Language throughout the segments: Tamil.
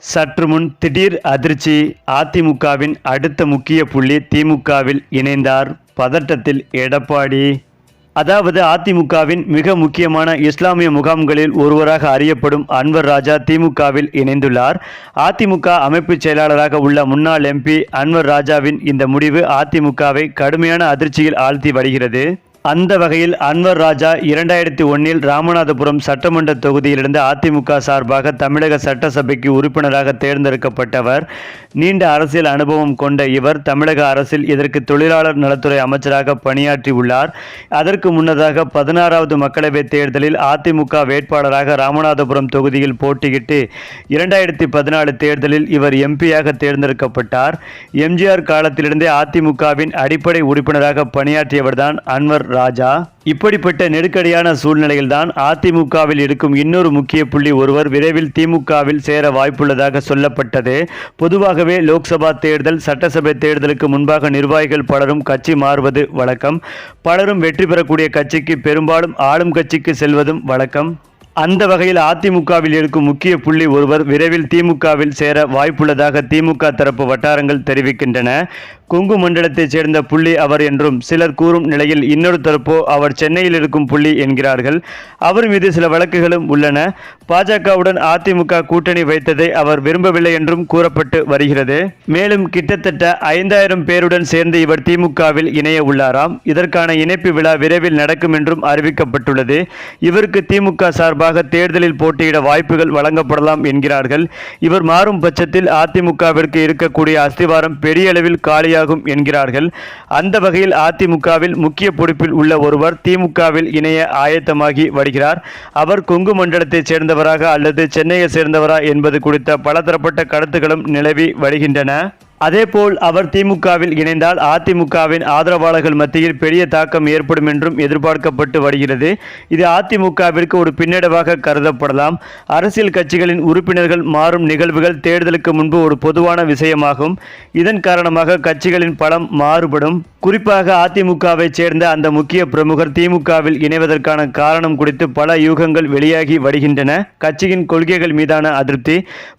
சற்று முன் திடீர் அதிர்ச்சி அதிமுகவின் அடுத்த முக்கிய புள்ளி திமுகவில் இணைந்தார். பதட்டத்தில் எடப்பாடி. அதாவது அதிமுகவின் மிக முக்கியமான இஸ்லாமிய முகாம்களில் ஒருவராக அறியப்படும் அன்வர் ராஜா திமுகவில் இணைந்துள்ளார். அதிமுக அமைப்பு செயலாளராக உள்ள முன்னாள் எம்பி அன்வர் ராஜாவின் இந்த முடிவு அதிமுகவை கடுமையான அதிர்ச்சியில் ஆழ்த்தி வருகிறது. அந்த வகையில் அன்வர் ராஜா இரண்டாயிரத்தி ஒன்னில் ராமநாதபுரம் சட்டமன்ற தொகுதியிலிருந்து அதிமுக சார்பாக தமிழக சட்டசபைக்கு உறுப்பினராக தேர்ந்தெடுக்கப்பட்டவர். நீண்ட அரசியல் அனுபவம் கொண்ட இவர் தமிழக அரசில் இதற்கு தொழிலாளர் நலத்துறை அமைச்சராக பணியாற்றியுள்ளார் அதற்கு முன்னதாக பதினாறாவது மக்களவைத் தேர்தலில் அதிமுக வேட்பாளராக ராமநாதபுரம் தொகுதியில் போட்டியிட்டு இரண்டாயிரத்தி பதினாலு தேர்தலில் இவர் எம்பியாக தேர்ந்தெடுக்கப்பட்டார். எம்ஜிஆர் காலத்திலிருந்தே அதிமுகவின் அடிப்படை உறுப்பினராக பணியாற்றியவர்தான் அன்வர் ராஜா இப்படிப்பட்ட நெருக்கடியான சூழ்நிலையில்தான் அதிமுகவில் இருக்கும் இன்னொரு முக்கிய புள்ளி ஒருவர் விரைவில் திமுகவில் சேர வாய்ப்புள்ளதாக சொல்லப்பட்டது. பொதுவாகவே லோக்சபா தேர்தல் சட்டசபை தேர்தலுக்கு முன்பாக நிர்வாகிகள் பலரும் கட்சி மாறுவது வழக்கம். பலரும் வெற்றி பெறக்கூடிய கட்சிக்கு பெரும்பாலும் ஆளும் கட்சிக்கு செல்வதும் வழக்கம். அந்த வகையில் அதிமுகவில் இருக்கும் முக்கிய புள்ளி ஒருவர் விரைவில் திமுகவில் சேர வாய்ப்புள்ளதாக திமுக தரப்பு வட்டாரங்கள் தெரிவிக்கின்றன. கொங்கு மண்டலத்தைச் சேர்ந்த புள்ளி அவர் என்றும் சிலர் கூறும் நிலையில் இன்னொரு தரப்போ அவர் சென்னையில் இருக்கும் புள்ளி என்கிறார்கள். அவர் மீது சில வழக்குகளும் உள்ளன. பாஜகவுடன் அதிமுக கூட்டணி வைத்ததை அவர் விரும்பவில்லை என்றும் கூறப்பட்டு வருகிறது. மேலும் கிட்டத்தட்ட ஐந்தாயிரம் பேருடன் சேர்ந்து இவர் திமுகவில் இணைய உள்ளாராம். இதற்கான இணைப்பு விழா விரைவில் நடக்கும் என்றும் அறிவிக்கப்பட்டுள்ளது. இவருக்கு திமுக சார்பாக தேர்தலில் போட்டியிட வாய்ப்புகள் வழங்கப்படலாம் என்கிறார்கள். இவர் மாறும் பட்சத்தில் அதிமுகவிற்கு இருக்கக்கூடிய அஸ்திவாரம் பெரிய அளவில் காலியாகும் என்கிறார்கள். அந்த வகையில் அதிமுகவில் முக்கிய பொறுப்பில் உள்ள ஒருவர் திமுகவில் இணைய ஆயத்தமாகி வருகிறார். அவர் கொங்கு மண்டலத்தைச் சேர்ந்தவராக அல்லது சென்னையை சேர்ந்தவரா என்பது குறித்த பலதரப்பட்ட கருத்துக்களும் நிலவி வருகின்றன. அதேபோல் அவர் திமுகவில் இணைந்தால் அதிமுகவின் ஆதரவாளர்கள் மத்தியில் பெரிய தாக்கம் ஏற்படும் என்றும் எதிர்பார்க்கப்பட்டு வருகிறது. இது அதிமுகவிற்கு ஒரு பின்னடைவாக கருதப்படலாம். அரசியல் கட்சிகளின் உறுப்பினர்கள் மாறும் நிகழ்வுகள் தேர்தலுக்கு முன்பு ஒரு பொதுவான விஷயமாகும். இதன் காரணமாக கட்சிகளின் பலம் மாறுபடும். குறிப்பாக அதிமுகவை சேர்ந்த அந்த முக்கிய பிரமுகர் திமுகவில் இணைவதற்கான காரணம் குறித்து பல யூகங்கள் வெளியாகி வருகின்றன. கட்சியின் கொள்கைகள் மீதான அதிருப்தி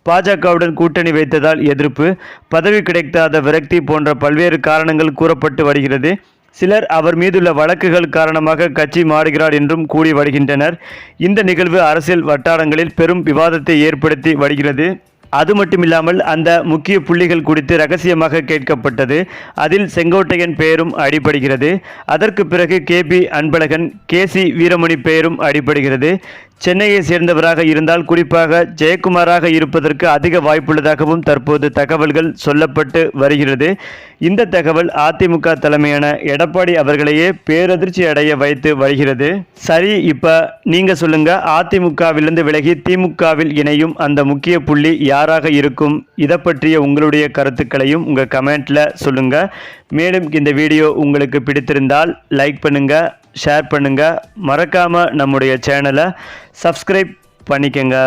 பாஜகவுடன் கூட்டணி வைத்ததால் எதிர்ப்பு பதவி கிடைக்காத விரக்தி போன்ற பல்வேறு காரணங்கள் கூறப்பட்டு வருகிறது. சிலர் அவர் மீதுள்ள வழக்குகள் காரணமாக கட்சி மாறுகிறார் என்றும் கூறி வருகின்றனர். இந்த நிகழ்வு அரசியல் வட்டாரங்களில் பெரும் விவாதத்தை ஏற்படுத்தி வருகிறது. அது மட்டுமில்லாமல் அந்த முக்கிய புள்ளிகள் குறித்து ரகசியமாக கேட்கப்பட்டது. அதில் செங்கோட்டையன் பெயரும் அடிபடுகிறது. அதற்கு பிறகு K P Anbazhagan K C Veeramani பெயரும் அடிபடுகிறது. சென்னையை சேர்ந்தவராக இருந்தால் குறிப்பாக ஜெயக்குமாராக இருப்பதற்கு அதிக வாய்ப்புள்ளதாகவும் தற்போது தகவல்கள் சொல்லப்பட்டு வருகிறது. இந்த தகவல் அதிமுக தலைமையான எடப்பாடி அவர்களையே பேரதிர்ச்சி அடைய வைத்து வருகிறது. சரி இப்போ நீங்கள் சொல்லுங்க. அதிமுகவிலிருந்து விலகி திமுகவில் இணையும் அந்த முக்கிய புள்ளி யாராக இருக்கும்? இதை பற்றிய உங்களுடைய கருத்துக்களையும் உங்கள் கமெண்ட்டில் சொல்லுங்கள் மேலும் இந்த வீடியோ உங்களுக்கு பிடித்திருந்தால் லைக் பண்ணுங்கள் ஷேர் பண்ணுங்க. மறக்காமல் நம்முடைய சேனலை சப்ஸ்கிரைப் பண்ணிக்கங்க.